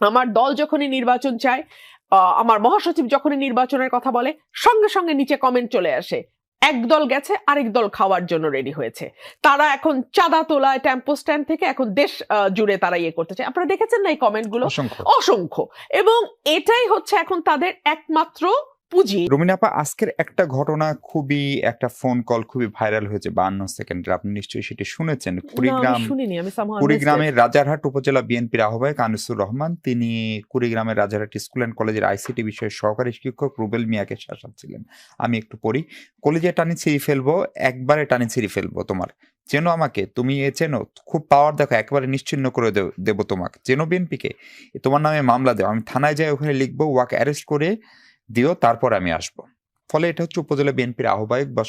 আমার দল যখনই নির্বাচন চায় আমার মহাসচিব যখনই নির্বাচনের কথা বলে সঙ্গে সঙ্গে নিচে কমেন্ট চলে আসে এক দল গেছে আরেক দল খাওয়ার জন্য রেডি হয়েছে। তারা এখন চাঁদা তোলায় টেম্পো স্ট্যান্ড থেকে এখন দেশ জুড়ে তারা ইয়ে করতে চায় আপনারা দেখেছেন না এই কমেন্টগুলো অসংখ্য। এবং এটাই হচ্ছে এখন তাদের একমাত্র পুঁজি রুমিনাপা আজকের একটা ঘটনা খুবই একটা ফোন কল খুবই ভাইরাল হয়েছে বান্ন সেকেন্ডের। আপনি নিশ্চয়ই সেটি শুনেছেন। কুড়িগ্রাম. কুড়িগ্রামের রাজারহাট উপজেলা বিএনপির আহ্বায়ক আনিসুর রহমান তিনি কুড়িগ্রামের রাজারহাট স্কুল অ্যান্ড কলেজের আইসিটি বিষয়ের সহকারী শিক্ষক রুবেল মিয়াকে শাসাচ্ছিলেন আমি একটু পড়ি। কলেজে টানি ছিঁড়ি ফেলব একবারে টানি ছিঁড়ি ফেলব তোমার। চেনো আমাকে তুমি এ চেনো খুব পাওয়ার দেখো একবারে নিশ্চিন্ন করে দেব- দেবো তোমাকে। চেনো বিএনপিকে তোমার নামে মামলা দেও। আমি থানায় যাই ওখানে লিখব ওয়াকে অ্যারেস্ট করে দিও তারপর আমি আসব। ফলে এটা হচ্ছে উপজেলা বিএনপির আহ্বায়ক বা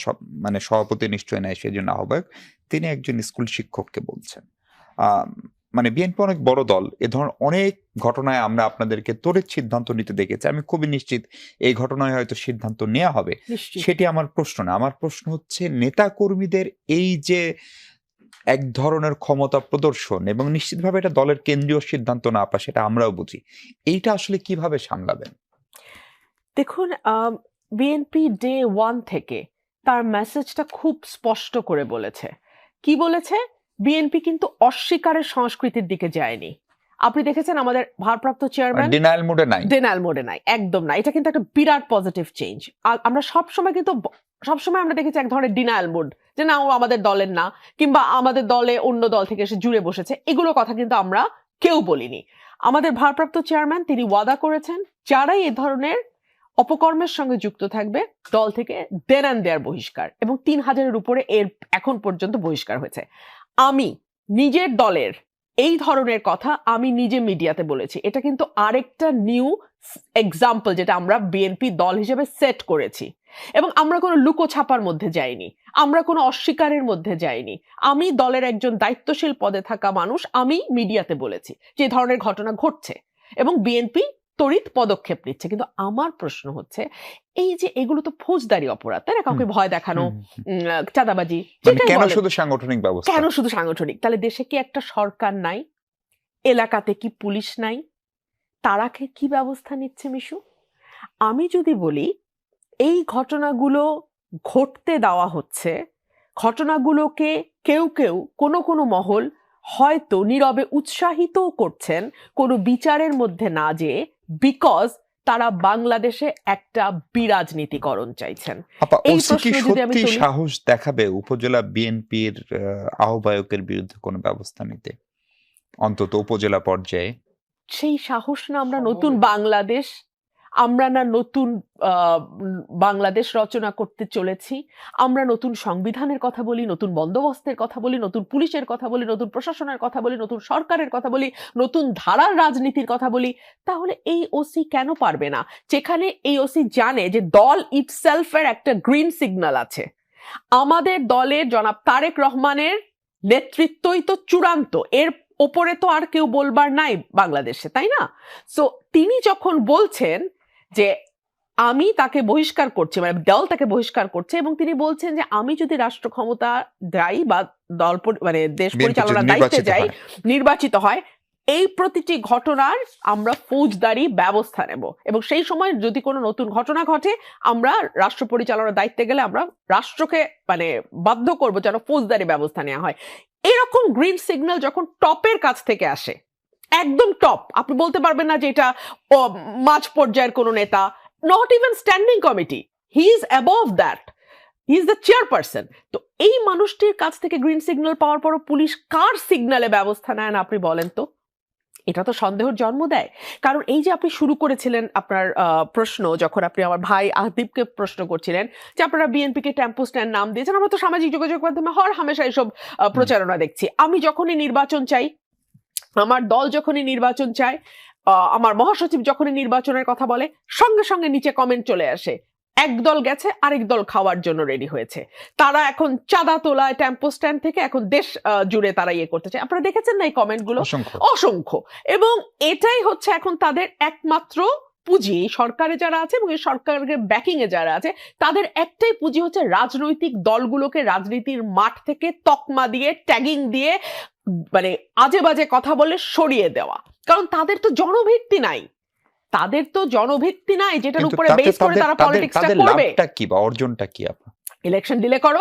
মানে সভাপতি নিশ্চয় নেয় সেই জন্য আহ্বায়ক। তিনি একজন স্কুল শিক্ষককে বলছেন। মানে বিএনপি অনেক বড় দল। এ ধরনের অনেক ঘটনায় আমরা আপনাদেরকে তড়িৎ সিদ্ধান্ত নিতে দেখেছি। আমি খুবই নিশ্চিত এই ঘটনায় হয়তো সিদ্ধান্ত নেওয়া হবে। সেটি আমার প্রশ্ন না। আমার প্রশ্ন হচ্ছে নেতা কর্মীদের এই যে এক ধরনের ক্ষমতা প্রদর্শন এবং নিশ্চিতভাবে এটা দলের কেন্দ্রীয় সিদ্ধান্ত না আপা সেটা আমরাও বুঝি। এইটা আসলে কীভাবে সামলাবেন? দেখুন বিএনপি ডে ওয়ান থেকে তার মেসেজটা খুব স্পষ্ট করে বলেছে। কি বলেছে? বিএনপি কিন্তু অস্বীকারের সংস্কৃতির দিকে যায়নি। আপনি দেখেছেন আমাদের ভারপ্রাপ্ত চেয়ারম্যান ডিনায়াল মুডে নাই। ডেনাল মোডে নাই একদম না। এটা কিন্তু একটা বিরাট পজিটিভ চেঞ্জ আমরা সব সময় কিন্তু ব- সবসময় আমরা দেখেছি এক ধরনের ডিনায়াল মুড যে না ও আমাদের দলের না কিংবা আমাদের দলে অন্য দল থেকে এসে জুড়ে বসেছে। এগুলো কথা কিন্তু আমরা কেউ বলিনি। আমাদের ভারপ্রাপ্ত চেয়ারম্যান তিনি ওয়াদা করেছেন যারাই এ ধরনের অপকর্মের সঙ্গে যুক্ত থাকবে দল থেকে দেন অ্যান্ড দেয়ার বহিষ্কার এবং তিন হাজারের উপরে এর এখন পর্যন্ত বহিষ্কার হয়েছে। আমি নিজের দলের এই ধরনের কথা আমি নিজে মিডিয়াতে বলেছি। এটা কিন্তু আরেকটা নিউ এক্সাম্পল যেটা আমরা বিএনপি দল হিসেবে সেট করেছি। এবং আমরা কোনো লুকো ছাপার মধ্যে যাইনি। আমরা কোনো অস্বীকারের মধ্যে যাইনি। আমি দলের একজন দায়িত্বশীল পদে থাকা মানুষ আমি মিডিয়াতে বলেছি যে ধরনের ঘটনা ঘটছে। এবং বিএনপি তড়িৎ পদক্ষেপ নিচ্ছে। কিন্তু আমার প্রশ্ন হচ্ছে এই যে এগুলো তো ফৌজদারি অপরাধ তাই না? কাউকে ভয় দেখানো চাঁদাবাজি মানে কেন শুধু সাংগঠনিক ব্যবস্থা? কেন শুধু সাংগঠনিক? তাহলে দেশে কি একটা সরকার নাই? এলাকাতে কি পুলিশ নাই? তারা কি ব্যবস্থা নিচ্ছে মিশু? আমি যদি বলি এই ঘটনাগুলো ঘটতে দেওয়া হচ্ছে ঘটনাগুলোকে কেউ কেউ কোনো কোনো মহল হয়তো নীরবে উৎসাহিতও করছেন কোনো বিচারের মধ্যে না যেয়ে বিকজ তারা বাংলাদেশে একটা বিরাজনীতিকরণ চাইছেন। এই সত্যি সাহস দেখাবে উপজেলা বিএনপির আহ্বায়কের বিরুদ্ধে কোনো ব্যবস্থা নিতে? অন্তত উপজেলা পর্যায়ে। সেই সাহস না আমরা নতুন বাংলাদেশ আমরা না নতুন বাংলাদেশ রচনা করতে চলেছি। আমরা নতুন সংবিধানের কথা বলি, নতুন বন্দোবস্তের কথা বলি, নতুন পুলিশের কথা বলি, নতুন প্রশাসনের কথা বলি, নতুন সরকারের কথা বলি, নতুন ধারার রাজনীতির কথা বলি। তাহলে এই ওসি কেন পারবে না? যেখানে এই ওসি জানে যে দল ইটসেলফের একটা গ্রিন সিগন্যাল আছে। আমাদের দলে জনাব তারেক রহমানের নেতৃত্বই তো চূড়ান্ত। এর ওপরে তো আর কেউ বলবার নাই বাংলাদেশে, তাই না? সো তিনি যখন বলছেন যে আমি তাকে বহিষ্কার করছি মানে দল তাকে বহিষ্কার করছে এবং তিনি বলছেন যে আমি যদি রাষ্ট্র ক্ষমতা যাই বা দল মানে দেশ পরিচালনার দায়িত্বে যাই নির্বাচিত হয় এই প্রতিটি ঘটনার আমরা ফৌজদারি ব্যবস্থা নেব। এবং সেই সময় যদি কোনো নতুন ঘটনা ঘটে আমরা রাষ্ট্র পরিচালনার দায়িত্বে গেলে আমরা রাষ্ট্রকে মানে বাধ্য করব যেন ফৌজদারি ব্যবস্থা নেওয়া হয়। এরকম গ্রিন সিগন্যাল যখন টপের কাছ থেকে আসে একদম টপ আপনি বলতে পারবেন না যে এটা মাঝ পর্যায়ের কোনো নেতা। Not even standing committee he is above that he is the chairperson তো এই মানুষটির কাছ থেকে গ্রিন সিগন্যাল পাওয়ার পরও পুলিশ কার সিগন্যালে ব্যবস্থা নেয় না আপনি বলেন তো? এটা তো সন্দেহর জন্ম দেয়। কারণ এই যে আপনি শুরু করেছিলেন আপনার প্রশ্ন, যখন আপনি আমার ভাই আহদীপকে প্রশ্ন করছিলেন যে আপনারা বিএনপিকে টেম্পো স্ট্যান্ড নাম দিয়েছেন, আমরা তো সামাজিক যোগাযোগ মাধ্যমে হর হামেশা এইসব প্রচারণা দেখছি। আমি যখনই নির্বাচন চাই আমার দল যখনই নির্বাচন চায় আমার মহাসচিব যখনই নির্বাচনের কথা বলে সঙ্গে সঙ্গে নিচে কমেন্ট চলে আসে। এক দল গেছে আরেক দল খাওয়ার জন্য রেডি হয়েছে। তারা এখন চাঁদা তোলায় টেম্পো স্ট্যান্ড থেকে এখন দেশ জুড়ে তারা ইয়ে করতে চায়। আপনারা দেখেছেন না এই কমেন্টগুলো অসংখ্য। অসংখ্য। এবং এটাই হচ্ছে এখন তাদের একমাত্র পুঁজি। এই সরকারে যারা আছে এবং এই সরকারের ব্যাকিং এ যারা আছে তাদের একটাই পুঁজি হচ্ছে রাজনৈতিক দলগুলোকে রাজনীতির মাঠ থেকে তকমা দিয়ে ট্যাগিং দিয়ে মানে আজে বাজে কথা বলে সরিয়ে দেওয়া। কারণ তাদের তো জনভিত্তি নাই। তাদের তো জনভিত্তি নাই যেটার উপরে বেস করে তারা পলিটিক্সটা করবে। কি বা অর্জনটা কি আপা ইলেকশন ডিলে করো।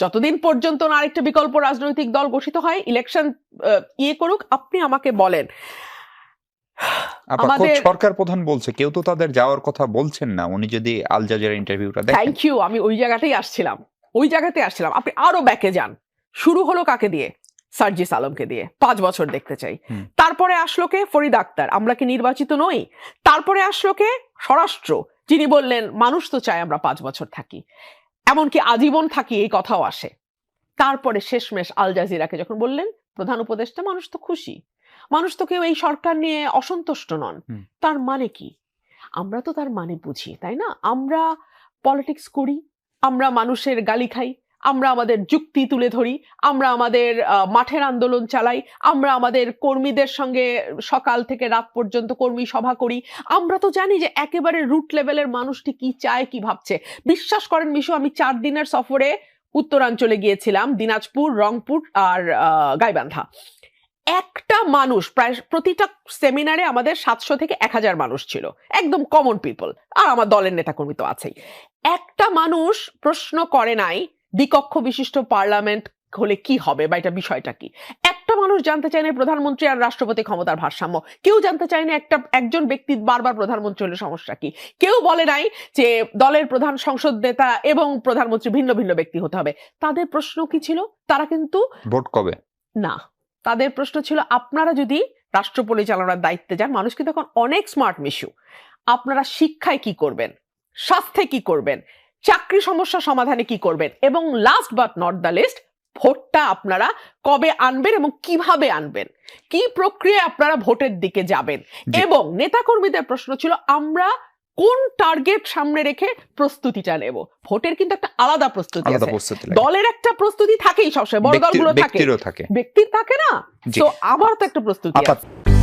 যতদিন পর্যন্ত না আরেকটা বিকল্প রাজনৈতিক দল গঠিত হয় ইলেকশন ইয়ে করুক আপনি আমাকে বলেন। আমাদের- সরকার প্রধান বলছে কেউ তো তাদের যাওয়ার কথা বলছেন না উনি যদি আল জাজিরা ইন্টারভিউটা দেখেন। থ্যাংক ইউ আমি ওই জায়গাতেই আসছিলাম। ওই জায়গাতে আসছিলাম। আপনি আরও ব্যাকে যান। শুরু হলো কাকে দিয়ে? সার্জিস আলমকে দিয়ে পাঁচ বছর দেখতে চাই। তারপরে আসলো কে? ফরিদ আক্তার। আমরা কি নির্বাচিত নই? তারপরে আসলো কে? স্বরাষ্ট্র। যিনি বললেন মানুষ তো চায় আমরা পাঁচ বছর থাকি। এমনকি আজীবন থাকি এই কথাও আসে। তারপরে শেষমেশ আল জাজিরাকে যখন বললেন প্রধান উপদেষ্টা মানুষ তো খুশি। মানুষ তো কেউ এই সরকার নিয়ে অসন্তুষ্ট নন। তার মানে কি? আমরা তো তার মানে বুঝি তাই না? আমরা পলিটিক্স করি আমরা মানুষের গালি খাই আমরা আমাদের যুক্তি তুলে ধরি, আমরা আমাদের মাঠের আন্দোলন চালাই, আমরা আমাদের কর্মীদের সঙ্গে সকাল থেকে রাত পর্যন্ত কর্মী সভা করি। আমরা তো জানি যে একেবারে রুট লেভেলের মানুষটি কি চায়, কি ভাবছে। বিশ্বাস করেন মিশু, আমি চার দিনের সফরে উত্তরাঞ্চলে গিয়েছিলাম, দিনাজপুর, রংপুর আর গাইবান্ধা। একটা মানুষ, প্রায় প্রতিটা সেমিনারে আমাদের সাতশো থেকে এক হাজার মানুষ ছিল, একদম কমন পিপল আর আমার দলের নেতাকর্মী তো আছেই। একটা মানুষ প্রশ্ন করে নাই দ্বিকক্ষ বিশিষ্ট পার্লামেন্ট হলে কি হবে বা এটা বিষয়টা কি? একটা মানুষ জানতে চায় না প্রধানমন্ত্রী আর রাষ্ট্রপতি ক্ষমতার ভারসাম্য। কেউ জানতে চায় না একটা একজন ব্যক্তি বারবার প্রধানমন্ত্রী হলে সমস্যা কি? কেউ বলে নাই যে দলের প্রধান সংসদ নেতা এবং প্রধানমন্ত্রী ভিন্ন ভিন্ন ব্যক্তি হতে হবে। তাদের প্রশ্ন কি ছিল? তারা কিন্তু ভোট কবে? না। তাদের প্রশ্ন ছিল আপনারা যদি রাষ্ট্র পরিচালনার দায়িত্বে যান মানুষ কিন্তু এখন অনেক স্মার্ট মিশু আপনারা শিক্ষায় কি করবেন? স্বাস্থ্যে কি করবেন? চাকরি সমস্যা সমাধানে কি করবেন? এবং last but not the least ভোটটা আপনারা কবে আনবেন এবং কীভাবে আনবেন? কি প্রক্রিয়ায় আপনারা ভোটের দিকে যাবেন। এবং নেতাকর্মীদের প্রশ্ন ছিল আমরা কোন টার্গেট সামনে রেখে প্রস্তুতিটা নেব? ভোটের কিন্তু একটা আলাদা প্রস্তুতি আছে। দলের একটা প্রস্তুতি থাকেই সবসময় বড় দলগুলো থাকে। ব্যক্তির থাকে না। তো আমার তো একটা প্রস্তুতি আছে।